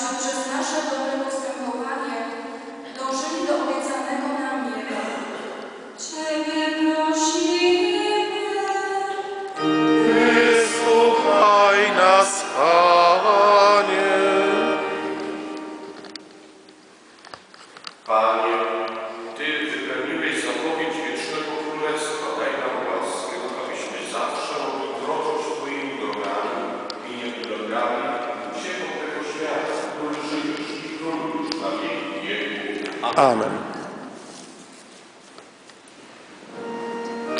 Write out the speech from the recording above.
abyśmy przez nasze dobre postępowanie dążyli do obiecanego nam nieba. Ciebie prosimy. Wysłuchaj nas, Panie. Panie. Amen.